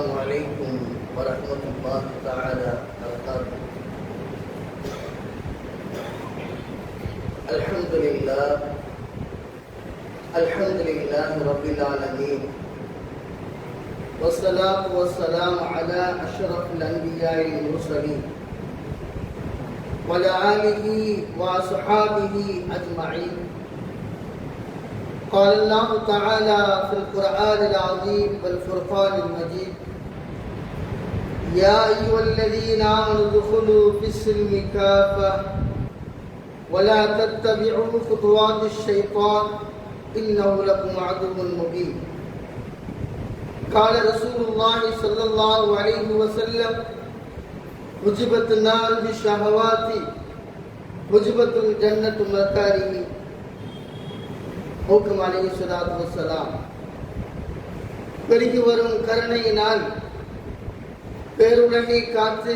السلام عليكم ورحمة الله تعالى وبركاته. الحمد لله الحمد لله رب العالمين. والصلاة والسلام على أشرف الأنبياء المرسلين وعلى آله وأصحابه أجمعين. قال الله تعالى في القرآن العظيم والفرقان المجيد يا أيها الذين آمنوا ادخلوا في السلم كافة ولا تتبعوا خطوات الشيطان إنه لكم عدو مبين قال رسول الله صلى الله عليه وسلم وجبت النار بالشهوات وجبت الجنة مكاره மூக்கம் அலி சுலாத் வசலாம் பெருகி வரும் கருணையினால் பேருலகை காத்து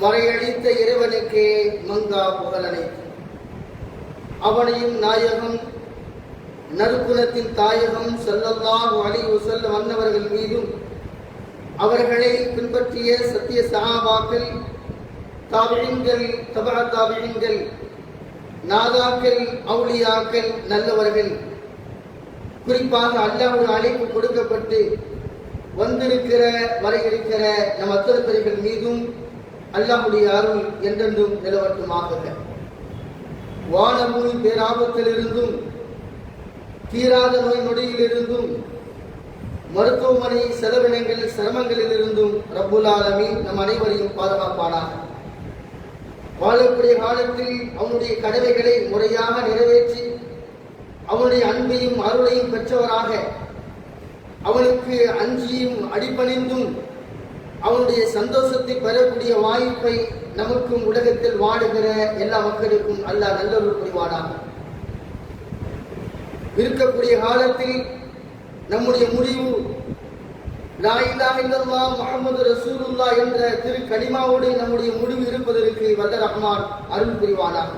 மறையடித்த இறைவனுக்கே மங்கா புகழனைத்து அவனையும் நாயகம் நறுக்குலத்தின் தாயகம் செல்லல்லாம் அழிவு செல்ல வந்தவர்கள் மீதும் அவர்களை பின்பற்றிய சத்திய சகாபாக்கள் தாவிழிங்கள் தபா தாபியங்கள் நாதாக்கள் அவுளியாக்கள் நல்லவர்கள் குறிப்பாக அல்லாவுடைய அழைப்பு கொடுக்கப்பட்டு வந்திருக்கிற வர இருக்கிற நம் அத்தனை மீதும் அல்லாஹுடைய அருள் என்றென்றும் நிலவட்டுமாக. வானமுனி பேராபத்திலிருந்தும் தீராத நோய் நொடியிலிருந்தும் மருத்துவமனை செலவினங்கள் சிரமங்களிலிருந்தும் ரப்புல் ஆலமி நம் அனைவரையும் பாதுகாப்பானார் வாழக்கூடிய காலத்தில் அவனுடைய கடமைகளை முறையாக நிறைவேற்றி அவனுடைய அன்பையும் அருளையும் பெற்றவராக அவனுக்கு அஞ்சியும் அடிபணிந்தும் அவனுடைய சந்தோஷத்தை பெறக்கூடிய வாய்ப்பை நமக்கும் உலகத்தில் வாடுகிற எல்லா மக்களுக்கும் அல்லாஹ் நல்லொரு புரிவானாக. இருக்கக்கூடிய காலத்தில் நம்முடைய முடிவு லா இலாஹ இல்லல்லாஹ் ரசூலுல்லா என்ற திரு கனிமாவோடு நம்முடைய முடிவு இருப்பதற்கு வல்ல ரஹ்மான் அருள் புரிவானாக.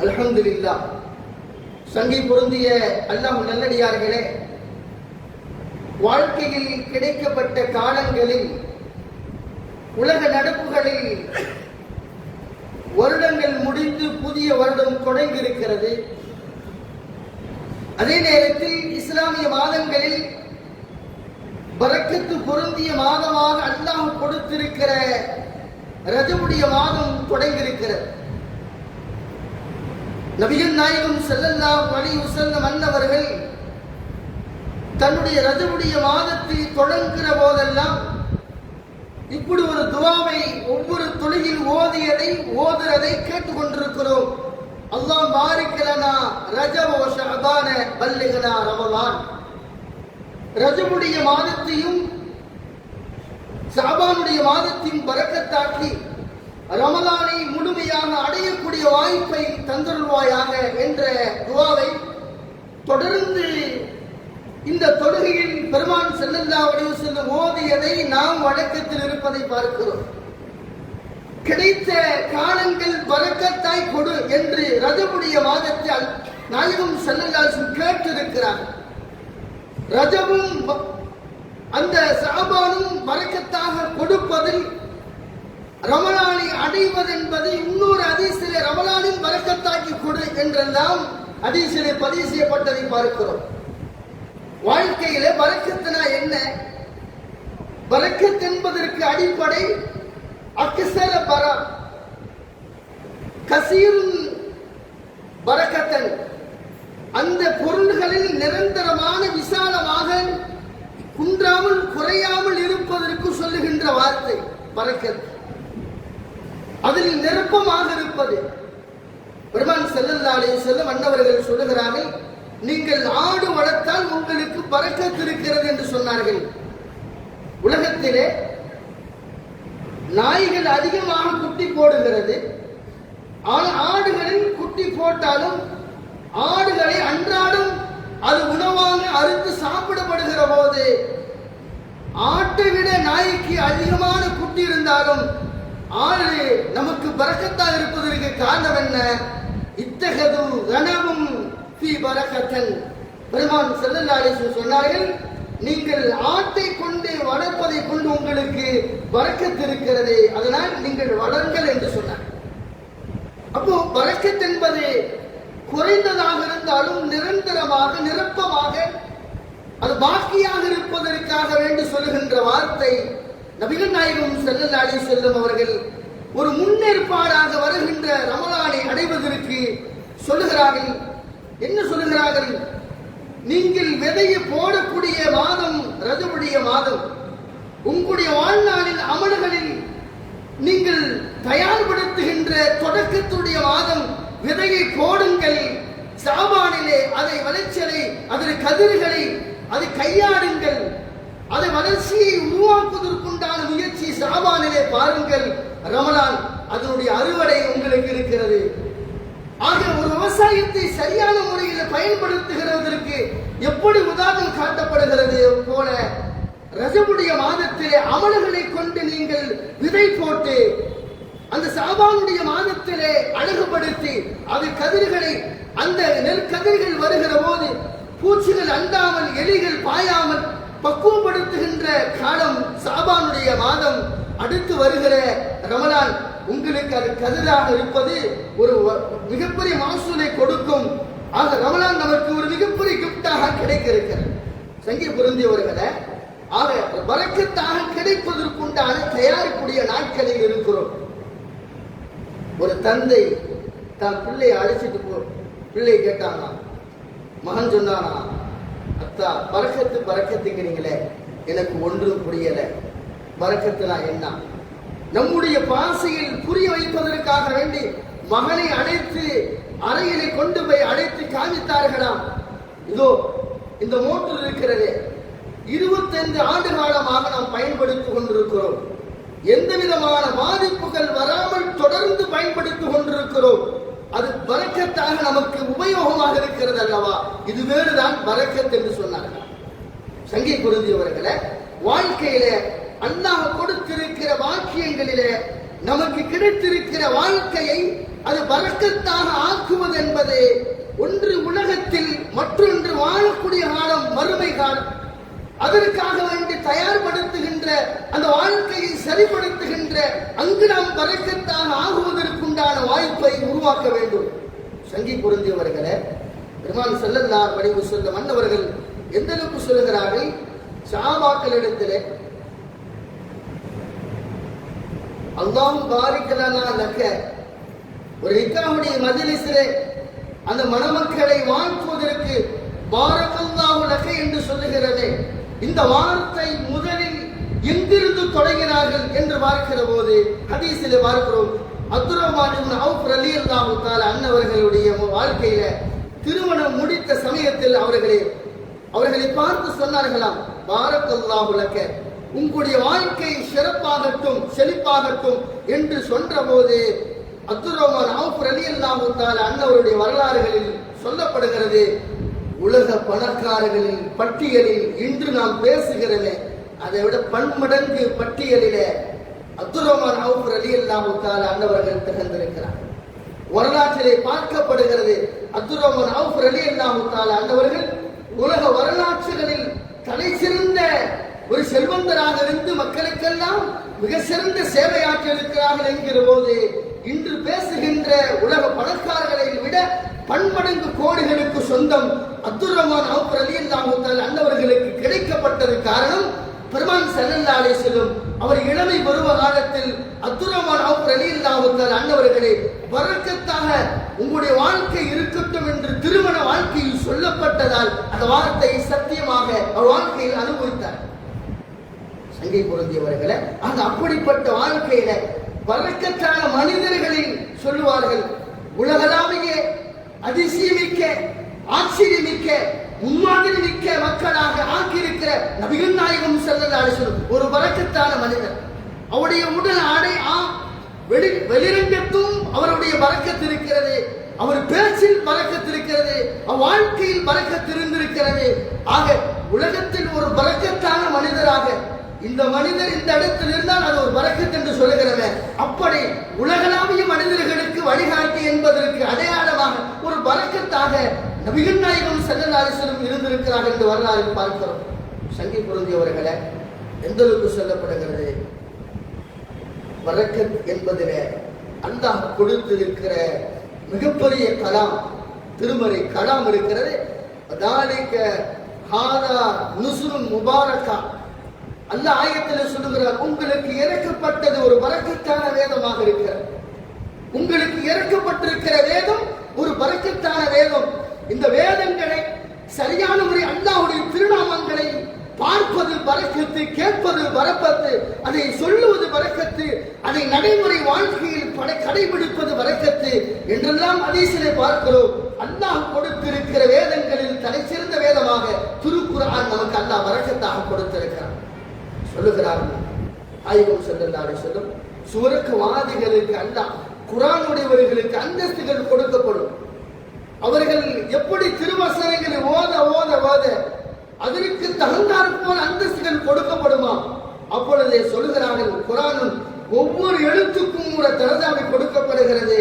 அலமதுல்லா சங்கை பொருந்திய அல்லாம் நல்லடியார்களே வாழ்க்கையில் கிடைக்கப்பட்ட காலங்களில் உலக நடப்புகளில் வருடங்கள் முடிந்து புதிய வருடம் தொடங்கி இருக்கிறது அதே நேரத்தில் இஸ்லாமிய மாதங்களில் பறக்கத்து பொருந்திய மாதமாக அல்லாஹ் கொடுத்திருக்கிற ரஜமுடைய மாதம் தொடங்கியிருக்கிறது. நபிகள் நாயகம் செல்லல்லா வழி உசந்த மன்னவர்கள் தன்னுடைய ரஜமுடைய மாதத்தை தொடங்குகிற போதெல்லாம் இப்படி ஒரு துவாவை ஒவ்வொரு தொழிலில் ஓதியதை ஓதுறதை கேட்டுக்கொண்டிருக்கிறோம். அல்லாஹ் மாறிக்கலனா ரஜவோ ஷஅபான பல்லிகனா ரமலான். ரஜமுடைய மாதத்தையும் சாபானுடைய மாதத்தையும் பறக்கத்தாக்கி ரமலானை முழுமையாக அடையக்கூடிய வாய்ப்பை தந்தருள்வாயாக என்ற துவாவை தொடர்ந்து இந்த தொழுகையில் பெருமான் செல்லல்லா வடிவு செல்லும் ஓதியதை நாம் வழக்கத்தில் இருப்பதை பார்க்கிறோம். கிடைத்த காலங்கள் பறக்கத்தாய் கொடு என்று ரஜமுடைய மாதத்தில் நாயகம் செல்லல்லாசும் கேட்டிருக்கிறார். ரஜமும் அந்த சாபானும் வழக்கத்தாக கொடுப்பதில் ரமலானை அடைவது என்பது இன்னொரு அதிசிலே ரமலானின் வரக்கத்தாக்கி கொடு என்றெல்லாம் அதிசிலே பதிவு செய்யப்பட்டதை பார்க்கிறோம். வாழ்க்கையிலே வரக்கத்தினா என்ன? வரக்கத் என்பதற்கு அடிப்படை அக்சர பரா. கசீரும் வரக்கத்தன். அந்த பொருள்களில் நிரந்தரமான விசாலமாக குன்றாமல் குறையாமல் இருப்பதற்கு சொல்லுகின்ற வார்த்தை வரக்கத்து அதில் நெருப்பமாக இருப்பது. பெருமான் செல்லல்லாலே செல்ல மன்னவர்கள் சொல்லுகிறார்கள் நீங்கள் ஆடு வளர்த்தால் உங்களுக்கு பறக்க இருக்கிறது என்று சொன்னார்கள். உலகத்திலே நாய்கள் அதிகமாக குட்டி போடுகிறது. ஆனால் ஆடுகளில் குட்டி போட்டாலும் ஆடுகளை அன்றாடம் அது உணவாக அறுத்து சாப்பிடப்படுகிற போது ஆட்டை விட நாய்க்கு அதிகமான குட்டி இருந்தாலும் ஆறு நமக்கு பறக்கத்தாக இருப்பதற்கு காரணம் என்ன? இத்தகது கனவும் பி பரக்கத்தன் பெருமான் செல்லல்லாலே சொன்னார்கள் நீங்கள் ஆட்டை கொண்டு வளர்ப்பதை கொண்டு உங்களுக்கு வரக்கத்து இருக்கிறது அதனால் நீங்கள் வளருங்கள் என்று சொன்னார். அப்போ வரக்கத் என்பது குறைந்ததாக இருந்தாலும் நிரந்தரமாக நிரப்பமாக அது பாக்கியாக இருப்பதற்காக வேண்டு சொல்லுகின்ற வார்த்தை நபிகள் நாயகம் செல்லல்லாடி செல்லும் அவர்கள் ஒரு முன்னேற்பாடாக வருகின்ற ரமலானை அடைவதற்கு சொல்லுகிறார்கள். என்ன சொல்லுகிறார்கள்? நீங்கள் விதையை போடக்கூடிய மாதம் ரஜமுடைய மாதம். உங்களுடைய வாழ்நாளில் அமல்களில் நீங்கள் தயார்படுத்துகின்ற தொடக்கத்துடைய மாதம். விதையை போடுங்கள். சாபானிலே அதை விளைச்சலை அதன் கதிர்களை அதை கையாடுங்கள் அதை வளர்ச்சியை உருவாக்குவதற்குண்டான முயற்சி சாபானிலே பாருங்கள். ரமலான் அதனுடைய அறுவடை உங்களுக்கு இருக்கிறது. ஆக ஒரு விவசாயத்தை சரியான முறையில் பயன்படுத்துகிறதற்கு எப்படி உதாரணம் காட்டப்படுகிறது போல ரஜமுடைய மாதத்திலே அமல்களை கொண்டு நீங்கள் விதை போட்டு அந்த சாபானுடைய மாதத்திலே அழகுபடுத்தி அது கதிர்களை அந்த நெற்கதிர்கள் வருகிற போது பூச்சிகள் அண்டாமல் எலிகள் பாயாமல் பக்குவப்படுத்துகின்ற காலம் சாபானுடைய மாதம். அடுத்து வருகிற ரமலான் உங்களுக்கு அது கதிராக இருப்பது ஒரு வ- மிகப்பெரிய மாசூலை கொடுக்கும். ஆக ரமலான் நமக்கு ஒரு மிகப்பெரிய கிஃப்டாக கிடைக்க இருக்கிறது சங்கி பொருந்தியவர்களை ஆக வரக்கத்தாக கிடைப்பதற்குண்டான தயாரிக்கூடிய நாட்களில் இருக்கிறோம். ஒரு தந்தை தான் பிள்ளையை அழைச்சிட்டு போ பிள்ளை கேட்டானா மகன் சொன்னானா அத்தா பறக்கத்து பறக்கத்துங்கிறீங்களே எனக்கு ஒன்றும் புரியல. பறக்கத்துனா என்ன? நம்முடைய பாசையில் புரிய வைப்பதற்காக வேண்டி மகனை அழைத்து அறையிலே கொண்டு போய் அழைத்து காமித்தார்களாம். இதோ இந்த மோட்டர் இருக்கிறது. இருபத்தைந்து ஆண்டு காலமாக நாம் பயன்படுத்திக் கொண்டிருக்கிறோம். எந்த விதமான பாதிப்புகள் வராமல் தொடர்ந்து பயன்படுத்திக் கொண்டிருக்கிறோம். அது பறக்கத்தாக நமக்கு உபயோகமாக இருக்கிறது அல்லவா? இது வேறுதான் பறக்கத் என்று சொன்னார்கள். சங்கை பொருந்தியவர்களே வாழ்க்கையில அல்லாஹ் கொடுத்திருக்கிற வாக்கியங்களிலே நமக்கு கிடைத்திருக்கிற வாழ்க்கையை அது வரக்கத்தாக ஆக்குவது என்பது ஒன்று உலகத்தில் மற்றொன்று வாழக்கூடிய காலம் மறுமை காலம். அதற்காக வேண்டி தயார்படுத்துகின்ற அந்த வாழ்க்கையை சரிப்படுத்துகின்ற அங்கு நாம் பறக்கத்தாக ஆகுவதற்குண்டான வாய்ப்பை உருவாக்க வேண்டும். சங்கி பொருந்தியவர்களே பெருமான் செல்லல்லார் வடிவு சொல்ல மன்னவர்கள் எந்த அளவுக்கு சொல்லுகிறார்கள் சாபாக்களிடத்திலே அல்லாஹ் பாரிக்கலனா லக்க. ஒரு நிக்காவுடைய மஜலிஸிலே அந்த மணமக்களை வாழ்த்துவதற்கு பாரக்கல்லாஹு லக்க என்று சொல்லுகிறது. இந்த வார்த்தை முதலில் எங்கிருந்து தொடங்கினார்கள் என்று பார்க்கிற போது ஹதீசிலே பார்க்கிறோம். அப்துரஹ்மான் இப்னு அவுஃப் ரலியல்லாஹு தஆலா அன்னவர்களுடைய வாழ்க்கையில திருமணம் முடித்த சமயத்தில் அவர்களே அவர்களை பார்த்து சொன்னார்களாம் பாரக்கல்லாஹு லக்க உங்களுடைய வாழ்க்கை சிறப்பாகட்டும் செழிப்பாகட்டும் என்று சொன்னபோது அப்துல் அவுப் அலி அல்லாஹு தால அன்னவருடைய வரலாறுகளில் சொல்லப்படுகிறது உலக பணக்காரர்களின் பட்டியலில் இன்று நாம் பேசுகிறோமே அதை விட பன்மடங்கு பட்டியலிலே அப்துல் ரஹ்மான் அவுஃப் அல்லா தஆலா அன்னவர்கள் திகழ்ந்திருக்கிறார். வரலாற்றிலே பார்க்கப்படுகிறது அப்துல் ரஹ்மான் அவுஃப் அல்லா தஆலா அன்னவர்கள் உலக வரலாற்றுகளில் தலை சிறந்த ஒரு செல்வந்தராக இருந்து மக்களுக்கெல்லாம் மிக சிறந்த சேவையாற்றி இருக்கிறார்கள் என்கிற போது இன்று பேசுகின்ற உலக பணக்காரர்களை விட பன்மடங்கு கோடிகளுக்கு சொந்தம் அப்துல் ரஹ்மான் அவுப் அலி அல்லாஹூத்தால் அன்னவர்களுக்கு கிடைக்கப்பட்டது காரணம் பெருமான் செல்லல்லாலே செல்லும். அவர் இளமை பருவ காலத்தில் அப்துல் ரஹ்மான் அன்னவர்களே வரக்கத்தாக உங்களுடைய வாழ்க்கை இருக்கட்டும் என்று திருமண வாழ்க்கையில் சொல்லப்பட்டதால் அந்த வார்த்தை சத்தியமாக அவர் வாழ்க்கையில் அனுபவித்தார். சங்கை பொருந்தியவர்களை அந்த அப்படிப்பட்ட வாழ்க்கையில வரக்கத்தான மனிதர்களில் சொல்லுவார்கள். உலகளாவிய அதிசயமிக்க ஆச்சரியமிக்க முன்மாதிரி மிக்க மக்களாக ஆக்கியிருக்கிற நபிகள் நாயகம் செல்லதாலும் ஒரு வழக்கத்தான மனிதர். அவருடைய உடல் ஆடை ஆ வெளி வெளிரங்கத்தும் அவருடைய பறக்கத்து இருக்கிறது. அவர் பேச்சில் பறக்கத்திருக்கிறது வாழ்க்கையில் பறக்கத்திருந்திருக்கிறது ஆக உலகத்தில் ஒரு பறக்கத்தான மனிதராக இந்த மனிதர் இந்த இடத்தில் இருந்தால் அது ஒரு பறக்கத் என்று சொல்லுகிறவ அப்படி உலகளாவிய மனிதர்களுக்கு வழிகாட்டி என்பதற்கு அடையாளமாக ஒரு பறக்கத்தாக நபிகள் நாயகம் செல்லலாரிசரும் இருந்திருக்கிறார்கள் என்று வரலாறு பார்க்கிறோம். சங்கி பொருந்தியவர்களை எந்த அளவுக்கு சொல்லப்படுகிறது? வரக்கத் என்பதில அல்லாஹ் கொடுத்திருக்கிற மிகப்பெரிய கலாம் திருமறை கலாம் இருக்கிறது. அதாலிக்க ஹாதா நுசுரும் முபாரக்கா அல்ல ஆயத்தில் சொல்லுகிறார் உங்களுக்கு இறக்கப்பட்டது ஒரு வரக்கத்தான வேதமாக இருக்கிறது. உங்களுக்கு இறக்கப்பட்டிருக்கிற வேதம் ஒரு வரக்கத்தான வேதம். இந்த வேதங்களை சரியான முறை அல்லாவுடைய திருநாமங்களை பார்ப்பது பறக்கத்து கேட்பது வரப்பத்து அதை சொல்லுவது பறக்கத்து அதை நடைமுறை வாழ்க்கையில் படை கடைபிடிப்பது பறக்கத்து என்றெல்லாம் அதீசிலே பார்க்கிறோம். அல்லாஹ் கொடுத்திருக்கிற வேதங்களில் தலை சிறந்த வேதமாக திருக்குறான் நமக்கு அல்லாஹ் வரக்கத்தாக கொடுத்திருக்கிறார் சொல்லுகிறார்கள். ஆயுதம் செல்லல்லாரு சொல்லும் சுவருக்குவாதிகளுக்கு அல்ல குரானுடையவர்களுக்கு அந்தஸ்துகள் கொடுக்கப்படும். அவர்கள் எப்படி திருவசனங்களை ஓத ஓத ஓத அதற்கு தகுந்தார் போல் அந்தஸ்துகள் கொடுக்கப்படுமா? அப்பொழுதே சொல்லுகிறார்கள் குரானும் ஒவ்வொரு எழுத்துக்கும் ஒரு தரதாவை கொடுக்கப்படுகிறது.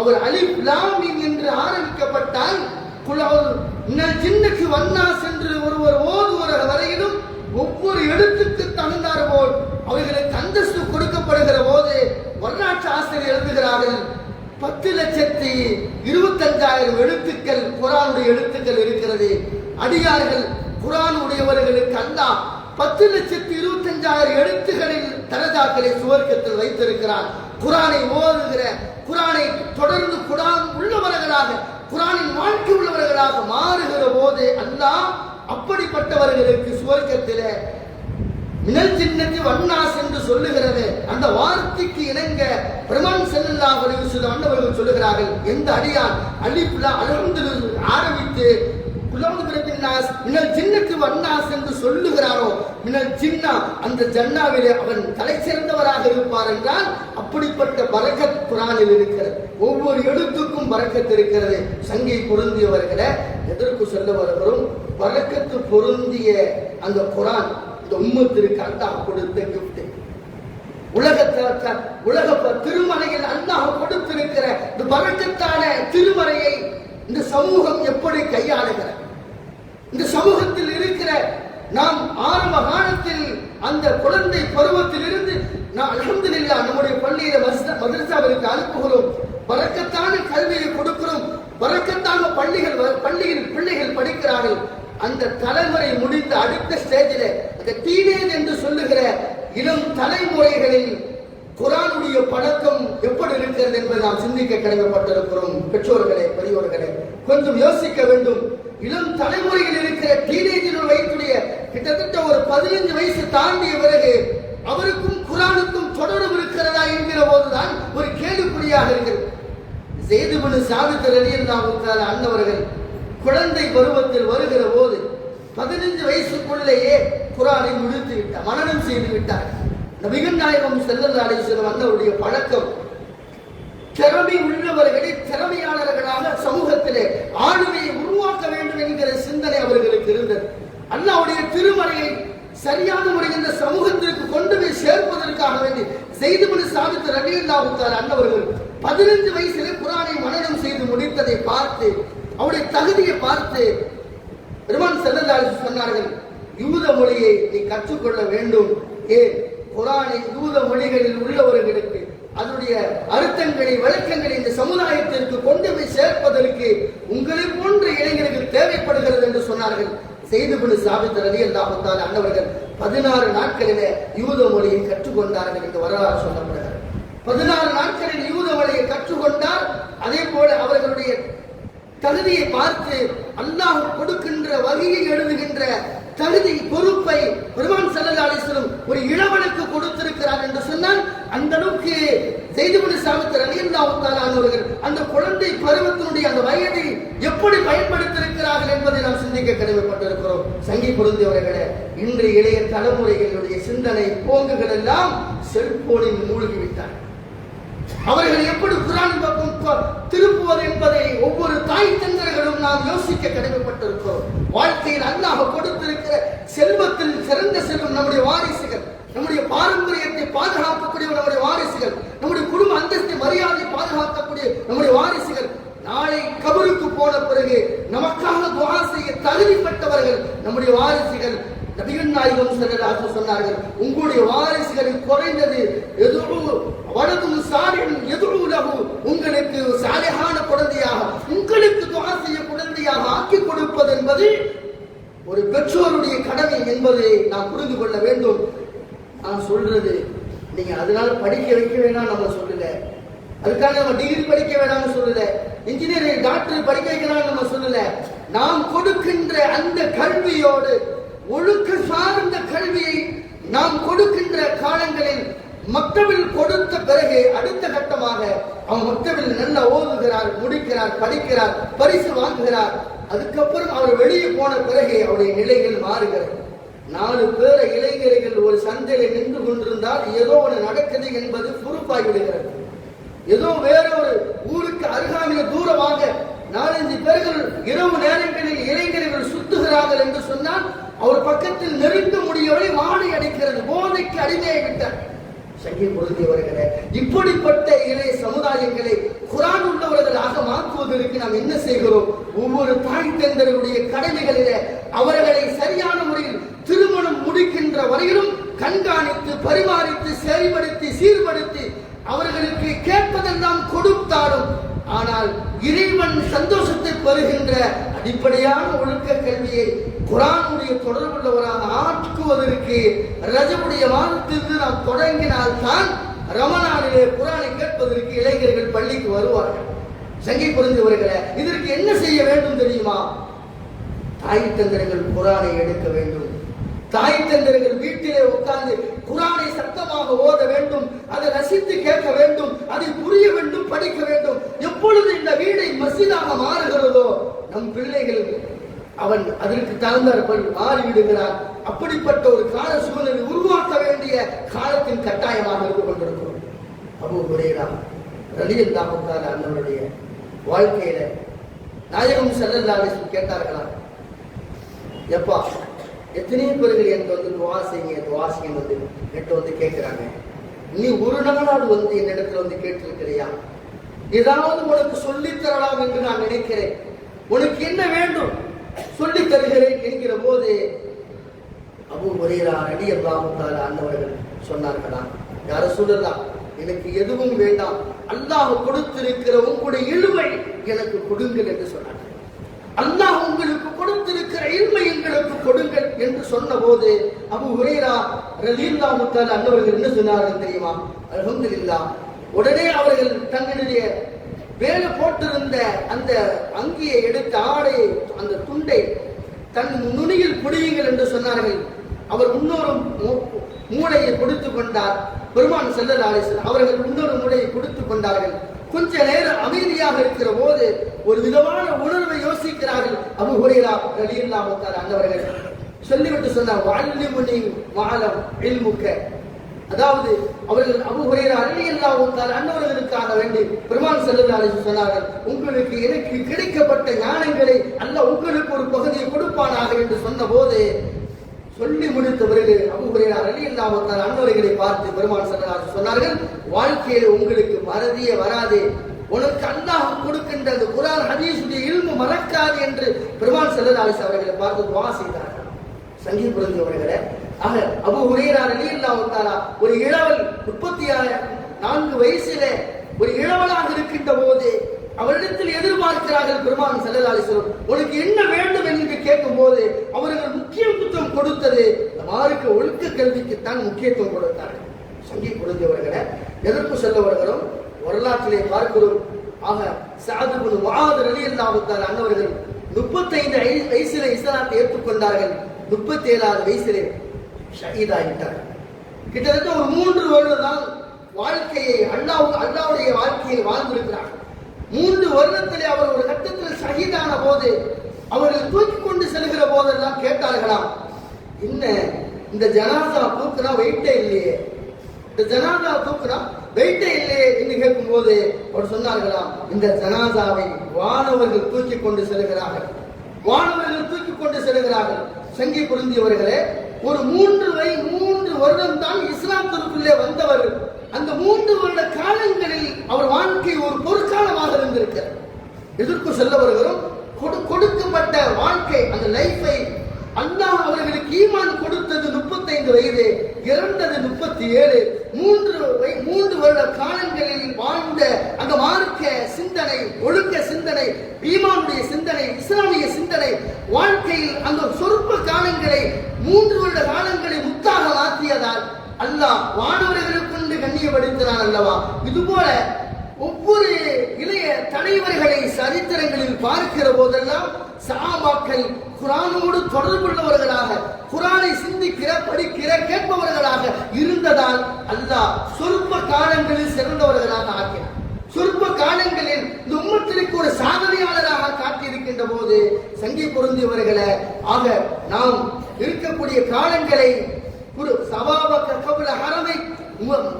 அவர் அலிப் லாமின் என்று ஆரம்பிக்கப்பட்டால் குலால் இன்னல் ஜின்னுக்கு வண்ணா என்று ஒருவர் ஓதுவர வரையிலும் ஒவ்வொரு எழுத்துக்கு தகுந்தார் போல் அவர்களுக்கு அந்தஸ்து கொடுக்கப்படுகிற போது வரலாற்று ஆசிரியர் எழுதுகிறார்கள் பத்து லட்சத்தி இருபத்தஞ்சாயிரம் எழுத்துக்கள் குரானுடைய எழுத்துக்கள் இருக்கிறது. அடியார்கள் குரான் உடையவர்களுக்கு அல்லாஹ் பத்து லட்சத்தி இருபத்தஞ்சாயிரம் எழுத்துகளில் தரஜாக்களை சுவர்க்கத்தில் வைத்திருக்கிறார். குரானை ஓதுகிற குரானை தொடர்ந்து குரான் உள்ளவர்களாக குரானின் வாழ்க்கை உள்ளவர்களாக மாறுகிற போது அல்லாஹ் அப்படிப்பட்டவர்களுக்கு சுவர்க்கத்திலே மினல் சின்னத்து வண்ணாஸ் என்று சொல்லுகிறது. அந்த வார்த்தைக்கு இணங்க பிரமான் செல்லல்லா சில சொல்லுகிறார்கள். எந்த அடியான் அழிப்புல அலர்ந்து ஆரம்பித்து குலவுது பிறப்பின்னாஸ் மினல் சின்னத்து வண்ணாஸ் என்று சொல்லுகிறாரோ மினல் சின்னா அந்த ஜன்னாவிலே அவன் தலை சிறந்தவராக இருப்பார் என்றால் அப்படிப்பட்ட பரக்கத் குரானில் இருக்கிறது. ஒவ்வொரு எழுத்துக்கும் பரக்கத் இருக்கிறது. சங்கை பொருந்தியவர்களை எதற்கு சொல்ல வருகிறோம்? பழக்கத்து பொருந்திய அந்த குரான் இந்த உம்மத்திற்கு அல்லாஹ் கொடுத்த கிஃப்ட் உலகத்தில் உலக திருமலையில் திருமறையில் அல்லாஹ் கொடுத்திருக்கிற இந்த பழக்கத்தான திருமறையை இந்த சமூகம் எப்படி கையாளுகிற இந்த சமூகத்தில் இருக்கிற நாம் ஆரம்ப காலத்தில் அந்த குழந்தை பருவத்தில் இருந்து நான் அல்ஹம்துலில்லாஹ் நம்முடைய பள்ளியில மதரசாவிற்கு அனுப்புகிறோம். பறக்கத்தான கல்வியை கொடுக்கிறோம். பறக்கத்தான பள்ளிகள் பள்ளியில் பிள்ளைகள் படிக்கிறார்கள். அந்த தலைமுறை முடிந்த அடுத்த ஸ்டேஜில் அந்த டீனேஜ் என்று சொல்லுகிற இளம் தலைமுறைகளில் குரானுடைய பழக்கம் எப்படி இருக்கிறது என்பதை நாம் சிந்திக்க கடமைப்பட்டிருக்கிறோம். பெற்றோர்களே பெரியோர்களே கொஞ்சம் யோசிக்க வேண்டும். இளம் தலைமுறையில் இருக்கிற டீனேஜில் வயதுடைய கிட்டத்தட்ட ஒரு பதினைஞ்சு வயசு தாண்டிய பிறகு அவருக்கும் குரானுக்கும் தொடர்பு இருக்கிறதா என்கிற போதுதான் ஒரு கேள்விக்குறியாக இருக்கிறது. செய்து பண்ணு சாவித்தர் அலியல்லாவுக்கான அன்னவர்கள் குழந்தை பருவத்தில் வருகிற போது பதினைஞ்சு வயசுக்குள்ளேயே குரானை முடித்து விட்டார் மனநம் செய்து விட்டார். நபிகள் நாயகம் செல்லல்லா அலிஸ்வரம் அன்னவருடைய பழக்கம். திறமை உள்ளவர்களை திறமையாளர்களாக சமூகத்திலே ஆளுமையை உருவாக்க வேண்டும் என்கிற சிந்தனை அவர்களுக்கு இருந்தது. அண்ணாவுடைய திருமறையை சரியான முறையில் இந்த சமூகத்திற்கு கொண்டு போய் சேர்ப்பதற்காக வேண்டி செய்துமணி சாதித்த ரவியல்லாவுக்கார் அண்ணவர்கள் பதினைஞ்சு வயசிலே குரானை மனநம் செய்து முடித்ததை பார்த்து அவருடைய தகுதியை பார்த்து பெருமான் செல்லல்லால் சொன்னார்கள் யூத மொழியை நீ கற்றுக்கொள்ள வேண்டும். ஏன் குரானை யூத மொழிகளில் உள்ளவர்களுக்கு அதனுடைய அர்த்தங்களை வழக்கங்களை இந்த சமுதாயத்திற்கு கொண்டு போய் சேர்ப்பதற்கு உங்களை போன்ற இளைஞர்கள் தேவைப்படுகிறது என்று சொன்னார்கள். செய்து கொண்டு சாபித்த ரவி அல்லாஹத்தால் அன்னவர்கள் பதினாறு நாட்களிலே யூத மொழியை கற்றுக்கொண்டார்கள் என்று வரலாறு சொல்லப்படுகிறது. பதினாறு நாட்களில் யூத மொழியை கற்றுக்கொண்டார் அதே போல அவர்களுடைய தகுதியை பார்த்து அல்லாஹ் கொடுக்கின்ற வகையை எழுதுகின்ற தகுதி பொறுப்பை பெருமான் சல்லல்லா அலிஸ்லம் ஒரு இளவனுக்கு கொடுத்திருக்கிறார் என்று சொன்னால் அந்த அளவுக்கு செய்துபடி சாமித்தர் அலியல்லாவுத்தாலானவர்கள் அந்த குழந்தை பருவத்தினுடைய அந்த வயதை எப்படி பயன்படுத்தியிருக்கிறார்கள் என்பதை நாம் சிந்திக்க கடமைப்பட்டிருக்கிறோம். சங்கி பொருந்தியவர்களே இன்று இளைய தலைமுறைகளுடைய சிந்தனை போங்குகள் எல்லாம் செல்போனில் மூழ்கிவிட்டார் அவர்கள் எப்படி குரான் பக்கம் திருப்புவது என்பதை ஒவ்வொரு தாய் தந்தர்களும் நாம் யோசிக்க கடமைப்பட்டிருக்கிறோம். வாழ்க்கையில் அல்லாஹ் கொடுத்திருக்கிற செல்வத்தில் சிறந்த செல்வம் நம்முடைய வாரிசுகள் நம்முடைய பாரம்பரியத்தை பாதுகாக்கக்கூடிய நம்முடைய வாரிசுகள் நம்முடைய குடும்ப அந்தஸ்தை மரியாதை பாதுகாக்கக்கூடிய நம்முடைய வாரிசுகள். நாளை கபருக்கு போன பிறகு நமக்காக துவா செய்ய தகுதிப்பட்டவர்கள் நம்முடைய வாரிசுகள். நபிகள் நாயகம் செல்லதாக சொன்னார்கள் உங்களுடைய வாரிசுகளில் குறைந்தது எதுவும் வலதும் சாரின் எதுவும் உங்களுக்கு சாலையான குழந்தையாக உங்களுக்கு துவா செய்ய குழந்தையாக ஆக்கி கொடுப்பது என்பது ஒரு பெற்றோருடைய கடமை என்பதை நாம் புரிந்து கொள்ள வேண்டும். நான் சொல்றது நீங்க அதனால படிக்க வைக்க வேணாம் நம்ம சொல்லல. அதுக்காக நம்ம டிகிரி படிக்க வேணாம்னு சொல்லல. இன்ஜினியரிங் டாக்டர் படிக்க வைக்கலாம்னு நம்ம சொல்லல. நாம் கொடுக்கின்ற அந்த கல்வியோடு ஒழுக்க சார்ந்த கல்வியை நாம் கொடுக்கின்ற காலங்களில் மக்தவில் கொடுத்த பிறகு அடுத்த கட்டமாக அவன் மக்தவில் நல்லா ஓதுகிறார் முடிக்கிறார் படிக்கிறார் பரிசு வாங்குகிறார். அதுக்கப்புறம் அவர் வெளியே போன பிறகு அவருடைய நிலைகள் மாறுகிறது. நாலு பேர இளைஞர்கள் ஒரு சந்தையில நின்று கொண்டிருந்தால் ஏதோ ஒன்று நடக்குது என்பது பொறுப்பாகி விடுகிறது. ஏதோ வேற ஒரு ஊருக்கு அருகாமையில் தூரமாக நாலஞ்சு பேர்கள் இரவு நேரங்களில் இளைஞர்கள் சுத்துகிறார்கள் என்று சொன்னால் அவர் பக்கத்தில் நெருங்க முடியவில்லை வாடை அடிக்கிறது. போதைக்கு அடிமையை விட்டார். சங்கீர் பொருந்தி வருகிற இப்படிப்பட்ட இளைய சமுதாயங்களை குரான் உள்ளவர்களாக மாற்றுவதற்கு நாம் என்ன செய்கிறோம்? ஒவ்வொரு தாய் தந்தருடைய கடமைகளில அவர்களை சரியான முறையில் திருமணம் முடிக்கின்ற வரையிலும் கண்காணித்து பரிமாறித்து செயல்படுத்தி சீர்படுத்தி அவர்களுக்கு கேட்பதெல்லாம் கொடுத்தாலும் ஆனால் இறைவன் சந்தோஷத்தை பெறுகின்ற அடிப்படையான ஒழுக்க கல்வியை குரானுடைய தொடர்புள்ளவராக ஆக்குவதற்கு ரஜமுடைய வாரத்திலிருந்து நாம் தொடங்கினால் தான் ரமணானிலே குரானை கேட்பதற்கு இளைஞர்கள் பள்ளிக்கு வருவார்கள். சங்கை புரிந்தவர்களே இதற்கு என்ன செய்ய வேண்டும் தெரியுமா? தாய் தந்திரங்கள் குரானை எடுக்க வேண்டும். தாய் தந்திரங்கள் வீட்டிலே உட்கார்ந்து குரானை சத்தமாக ஓத வேண்டும் அதை ரசித்து கேட்க வேண்டும் அதை புரிய வேண்டும் படிக்க வேண்டும். எப்பொழுது இந்த வீடை மசிதாக மாறுகிறதோ நம் பிள்ளைகள் அவன் அதற்கு தகுந்தாற்படி மாறிவிடுகிறான். அப்படிப்பட்ட ஒரு கால சூழ்நிலை உருவாக்க வேண்டிய காலத்தின் கட்டாயமாக இருந்து கொண்டிருக்கிறோம் அபு குரேரா ரலியல்லாஹு அண்ணனுடைய வாழ்க்கையில நாயகம் செல்லல்லாலிசம் கேட்டார்களாம் எப்பா எத்தனையோ பேர்கள் எனக்கு வந்து துவா செய்யுங்க துவா செய்யுங்க வந்து என்கிட்ட வந்து கேட்கிறாங்க. நீ ஒரு நாளாவது வந்து என்னிடத்துல வந்து கேட்டிருக்கிறியா? ஏதாவது உனக்கு சொல்லித் தரலாம் என்று நான் நினைக்கிறேன். உனக்கு என்ன வேண்டும்? சொல்லி தருகிறேன் என்கிற போது அபு ஹுரைரா அடி அல்லாஹால அண்ணவர்கள் சொன்னார்களா யார சொல்லலாம் எனக்கு எதுவும் வேண்டாம். அல்லாஹ் கொடுத்திருக்கிற உங்களுடைய இழுவை எனக்கு கொடுங்கள் என்று சொன்னார்கள் அல்லாஹ் உங்களுக்கு கொடுத்திருக்கிற இன்மை எங்களுக்கு கொடுங்கள் என்று சொன்னபோது அபு ஹுரைரா ரலியல்லாஹு முத்தால் அண்ணவர்கள் என்ன சொன்னார்கள் தெரியுமா? அல்ஹம்துலில்லாஹ் உடனே அவர்கள் தங்களுடைய மேலே போட்டிருந்த அந்த அங்கியை எடுத்த ஆடையை அந்த துண்டை தன் நுனியில் குடியுங்கள் என்று சொன்னார்கள். அவர் இன்னொரு மூ- கொடுத்து கொண்டார். பெருமான் செல்லலாலேசன் அவர்கள் இன்னொரு மூளையை கொடுத்து கொண்டார்கள். கொஞ்ச நேரம் அமைதியாக இருக்கிற போது ஒரு விதமான உணர்வை யோசிக்கிறார்கள். அபு ஹுரைரா ரலியல்லாஹு தஆலா அன்னவர்கள் சொல்லிவிட்டு சொன்னார் வாலிமுனி வாலம் இல்முக்க. அதாவது அவர்கள் அபு ஹுரைரா ரலியல்லாஹு தஆலா அன்னவர்களுக்காக வேண்டி பெருமான் செல்லுகிறார் அலைஹி சொன்னார்கள் உங்களுக்கு எனக்கு கிடைக்கப்பட்ட ஞானங்களை அல்ல உங்களுக்கு ஒரு பகுதியை கொடுப்பானாக என்று சொன்னபோது சொல்லி முடித்த பிறகு அபு ஹுரைரா ரலியல்லாஹு தஆலா அன்னவர்களை பார்த்து பெருமான் செல்லுகிறார் சொன்னார்கள் வாழ்க்கையில் உங்களுக்கு வரதியே வராது. உனக்கு அல்லாஹ் கொடுக்கின்ற அந்த குரான் ஹதீசுடைய இல்மு மறக்காது என்று பெருமான் ஸல்லல்லாஹு அவர்களை பார்த்து துவா செய்தார்கள். சங்கீத புரிந்தவர்களை ஆக அபு உரையிறார் அலி இல்லா தஆலா ஒரு இளவல் முப்பத்தி ஆறு நான்கு வயசிலே ஒரு இளவலாக இருக்கின்ற போது அவரிடத்தில் எதிர்பார்க்கிறார்கள் பெருமான் ஸல்லல்லாஹு உனக்கு என்ன வேண்டும் என்று கேட்கும் போது அவர்கள் முக்கியத்துவம் கொடுத்தது இந்த மார்க்க ஒழுக்க கல்விக்குத்தான் முக்கியத்துவம் கொடுத்தார்கள். சங்கீத கொடுத்தவர்களை எதிர்ப்பு சொல்ல வருகிறோம் வரலாற்றிலே பார்க்கிறோம். ஆக சாதுபுன் முஆத் ரலியல்லாஹு தஆலா அன்னவர்கள் முப்பத்தைந்து ஐ- வயசிலே இஸ்லாத்தை ஏற்றுக்கொண்டார்கள். முப்பத்தி ஏழாவது வயசிலே ஷஹீதாகிட்டார்கள் கிட்டத்தட்ட ஒரு மூன்று வருடம் தான் வாழ்க்கையை அல்லாஹ் அல்லாவுடைய வாழ்க்கையை வாழ்ந்திருக்கிறார். மூன்று வருடத்திலே அவர் ஒரு கட்டத்தில் ஷஹீதான போது அவர்கள் தூக்கி கொண்டு செல்கிற போதெல்லாம் கேட்டார்களாம் என்ன இந்த ஜனாதா தூக்குனா வெயிட்டே இல்லையே? இந்த ஜனாதா தூக்குனா வெயிட்டே இல்லையே என்று கேட்கும்போது அவர் சொன்னார்களாம் இந்த ஜனாதாவை வானவர்கள் தூக்கி கொண்டு செல்கிறார்கள். வானவர்கள் தூக்கி கொண்டு செல்கிறார்கள். சங்கி புரிந்தியவர்களே ஒரு மூன்று வை மூன்று வருடம் தான் இஸ்லாத்திற்குள்ளே வந்தவர். அந்த மூன்று வருட காலங்களில் அவர் வாழ்க்கை ஒரு பொற்காலமாக இருந்திருக்கிறார் எதற்கு சொல்ல வருகிறோம் கொடு- கொடுக்கப்பட்ட வாழ்க்கை அந்த லைஃபை அல்லாஹ் அவர்களுக்கு ஈமான் கொடுத்தது முப்பத்தைந்து வயது இறந்தது முப்பத்தி ஏழு மூன்று மூன்று வருட காலங்களில் வாழ்ந்த அந்த மார்க்க சிந்தனை ஒழுக்க சிந்தனை ஈமானுடைய சிந்தனை இஸ்லாமிய சிந்தனை வாழ்க்கையில் அந்த சொற்ப காலங்களை மூன்று வருட காலங்களை முத்தாக மாற்றியதால் அல்லாஹ் வானவர்களை கொண்டு கண்ணியப்படுத்தினான் அல்லவா? இதுபோல ஒவ்வொரு இளைய தலைவர்களை சரித்திரங்களில் பார்க்கிற போதெல்லாம் சஹாபாக்கள் குரானோடு தொடர்புள்ளவர்களாக குரானை சிந்திக்கிற படிக்கிற கேட்பவர்களாக இருந்ததால் அல்லாஹ் சொற்ப காலங்களில் சிறந்தவர்களாக ஆக்கினார். சொற்ப காலங்களில் இந்த உம்மத்திற்கு ஒரு சாதனையாளராக காட்டியிருக்கின்ற போது சங்கி பொருந்தியவர்களை ஆக நாம் இருக்கக்கூடிய காலங்களை ஒரு சபாபக்க கபுல ஹரமை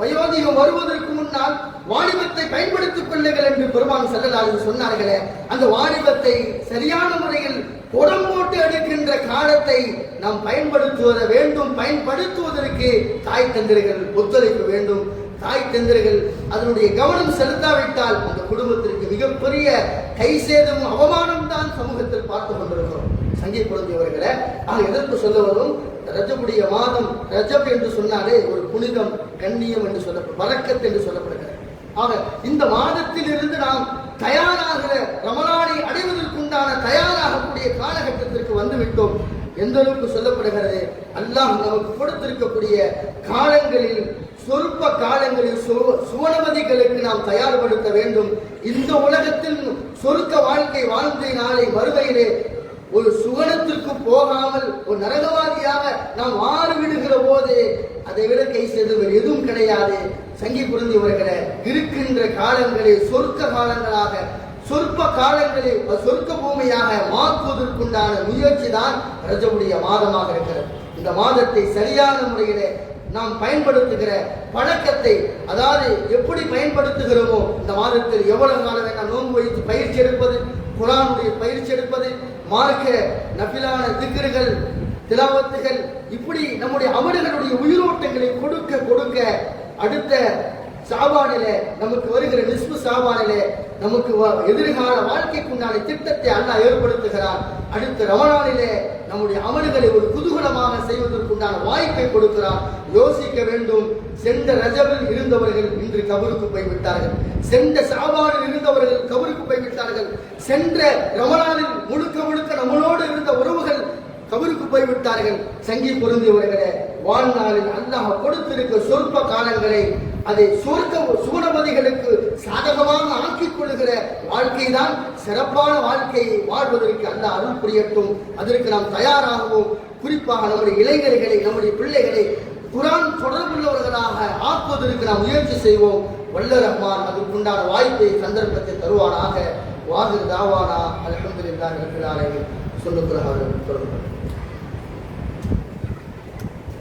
வயோதிகம் வருவதற்கு முன்னால் வாலிபத்தை பயன்படுத்திக் கொள்ளுங்கள் என்று பெருமான் செல்லலாது சொன்னார்களே அந்த வாலிபத்தை சரியான முறையில் புறம் போட்டு எடுக்கின்ற காலத்தை நாம் பயன்படுத்துவத வேண்டும் பயன்படுத்துவதற்கு தாய் தந்திரிகள் ஒத்துழைப்பு வேண்டும். தாய் தந்திரிகள் அதனுடைய கவனம் செலுத்தாவிட்டால் அந்த குடும்பத்திற்கு மிகப்பெரிய கை சேதம் அவமானம் தான் சமூகத்தில் பார்த்து கொண்டிருக்கிறோம். சங்கீத் குழந்தை அவர்களை ஆக எதற்கு சொல்ல வரும்? ரஜபுடைய மாதம் ரஜப் என்று சொன்னாலே ஒரு புனிதம் கண்ணியம் என்று சொல்லப்படும் வழக்கத் என்று சொல்லப்படுகிறது. ஆக இந்த மாதத்திலிருந்து நாம் தயாராகிற ரமலானை அடைவதற்குண்டான தயாராகக்கூடிய காலகட்டத்திற்கு வந்துவிட்டோம். எந்த அளவுக்கு சொல்லப்படுகிறது? அல்லாஹ் நமக்கு கொடுத்திருக்கக்கூடிய காலங்களில் சொற்ப காலங்களில் சுவனமதிகளுக்கு நாம் தயார்படுத்த வேண்டும். இந்த உலகத்தில் சொருக்க வாழ்க்கை வாழ்ந்த நாளை மறுமையிலே ஒரு சுகனத்திற்கு போகாமல் ஒரு நரகவாதியாக நாம் மாறி விடுகிற போது அதை விட கை செய்தவர் எதுவும் கிடையாது. சங்கி புரிந்தவர்களே இருக்கின்ற காலங்களை சொர்க்க காலங்களாக சொற்ப காலங்களை சொர்க்க பூமியாக மாற்றுவதற்குண்டான முயற்சி தான் ரஜபுடைய மாதமாக இருக்கிறது. இந்த மாதத்தை சரியான முறையிலே நாம் பயன்படுத்துகிற பழக்கத்தை அதாவது எப்படி பயன்படுத்துகிறோமோ இந்த மாதத்தில் எவ்வளவு காலம் வேண்டாம் நோன்பு வைத்து பயிற்சி எடுப்பது குரானுடைய பயிற்சி எடுப்பது மார்க்க நபிலான திக்கர்கள் திலாவத்துகள் இப்படி நம்முடைய அமல்களுடைய உயிரோட்டங்களை கொடுக்க கொடுக்க அடுத்த சாபானிலே நமக்கு வருகிற நிஸ்பு சாபானிலே நமக்கு வ- எதிர்கால வாழ்க்கைக்குண்டான திட்டத்தை அல்லாஹ் ஏற்படுத்துகிறார் அடுத்த ரமணானிலே நம்முடைய அமல்களை ஒரு குதூகலமாக செய்வதற்குண்டான வாய்ப்பை கொடுக்கிறார் யோசிக்க வேண்டும். சென்ற ரஜபில் இருந்தவர்கள் இன்று கபருக்கு போய்விட்டார்கள். சென்ற சாபானில் இருந்தவர்கள் கபருக்கு போய்விட்டார்கள். சென்ற ரமணானில் முழுக்க முழுக்க நம்மளோடு இருந்த உறவுகள் கபருக்கு போய்விட்டார்கள். சங்கி பொருந்தியவர்களே வாழ்நாளில் அல்லாஹ் கொடுத்திருக்க சொற்ப காலங்களை அதை சொர்க்க சுகுணமதிகளுக்கு சாதகமாக ஆக்கிக் கொள்கிற வாழ்க்கை தான் சிறப்பான வாழ்க்கையை வாழ்வதற்கு அந்த அருள் புரியட்டும். அதற்கு நாம் தயாராகவும் குறிப்பாக நம்முடைய இளைஞர்களை நம்முடைய பிள்ளைகளை குரான் தொடர்புள்ளவர்களாக ஆக்குவதற்கு நாம் முயற்சி செய்வோம். வல்ல ரஹ்மான் அதற்குண்டான வாய்ப்பை சந்தர்ப்பத்தை தருவானாக. வாகு தாவானா அல்ஹம்துலில்லாஹி ரப்பில் சொல்லுகிறார்கள் தொடர்பு